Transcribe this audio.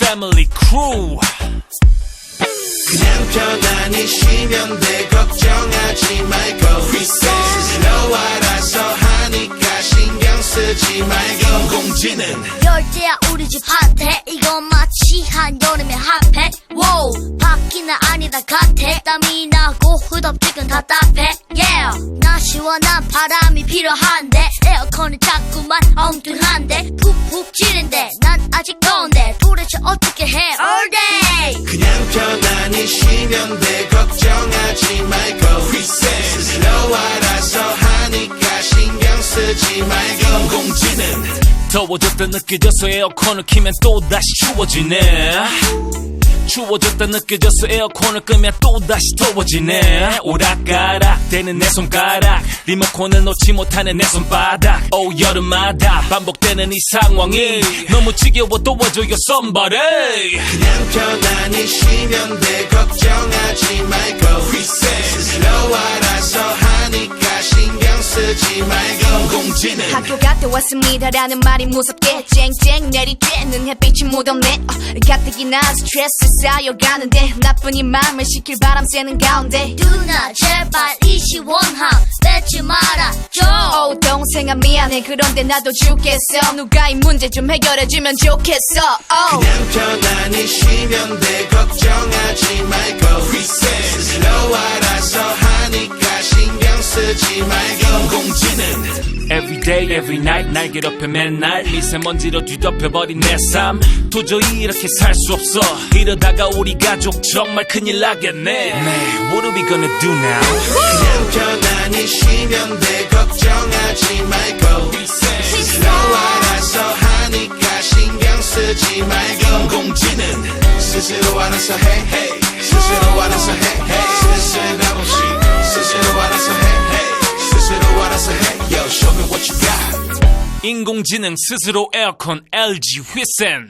Family Crew. 그냥 편안히 쉬면 돼. 걱정하지 말고. 스스로 알아서 하니까 신경 쓰지 말고. 공지는 열대야 우리 집 핫해. 이건 마치 한여름의 핫팩 아니다 같아. 땀이 나고 후덥지근 답답해. Yeah. 나 시원한 바람이 필요한데. 에어컨은 자꾸만 엉뚱한데. 푹푹 찌는데. 난 아직 더운데. 도대체 어떻게 해? All day. 그냥 편안히 쉬면 돼. 걱정하지 말고. 스스로 알아서 하니까 신경 쓰지 말고. 공지는 더워졌다 느껴져서 에어컨을 키면 또다시 추워지네 추워졌다 느껴져서 에어컨을 끄면 또다시 더워지네. 오락가락 되는 내 손가락. 리모컨을 놓지 못하는 내 손바닥. 오 여름마다 반복되는 이 상황이 너무 지겨워 도와줘요 somebody. 그냥 편안히 쉬면 돼 걱정하지 말 쓰지 말고. 공지는 학교 갔다 왔습니다라는 말이 무섭게 쨍쨍 내리쬐는 햇빛이 묻었네. 어, 가뜩이나 스트레스 쌓여가는데 나쁜 이 마음을 시킬 바람 쐬는 가운데. 누나 제발 이 시원함 뺏지 말아줘. 어 동생아 미안해. 그런데 나도 죽겠어. 누가 이 문제 좀 해결해주면 좋겠어. 어. 그냥 편안히 쉬면 돼. 걱정하지 말고. 알아서 하니까 쓰지 말고 공지는 Every day, every night 날 괴롭혀 맨날 미세먼지로 뒤덮여버린 내 삶. 도저히 이렇게 살 수 없어. 이러다가 우리 가족 정말 큰일 나겠네. Man, What are we gonna do now? 그냥 편안히 쉬면 돼. 걱정하지 말고. 스스로 알아서 하니까 신경 쓰지 말고. 공지는 스스로 알아서 해 hey. 스스로 알아서 해 hey. 스스로 없이 스스로 인공지능 스스로 에어컨 LG 휘센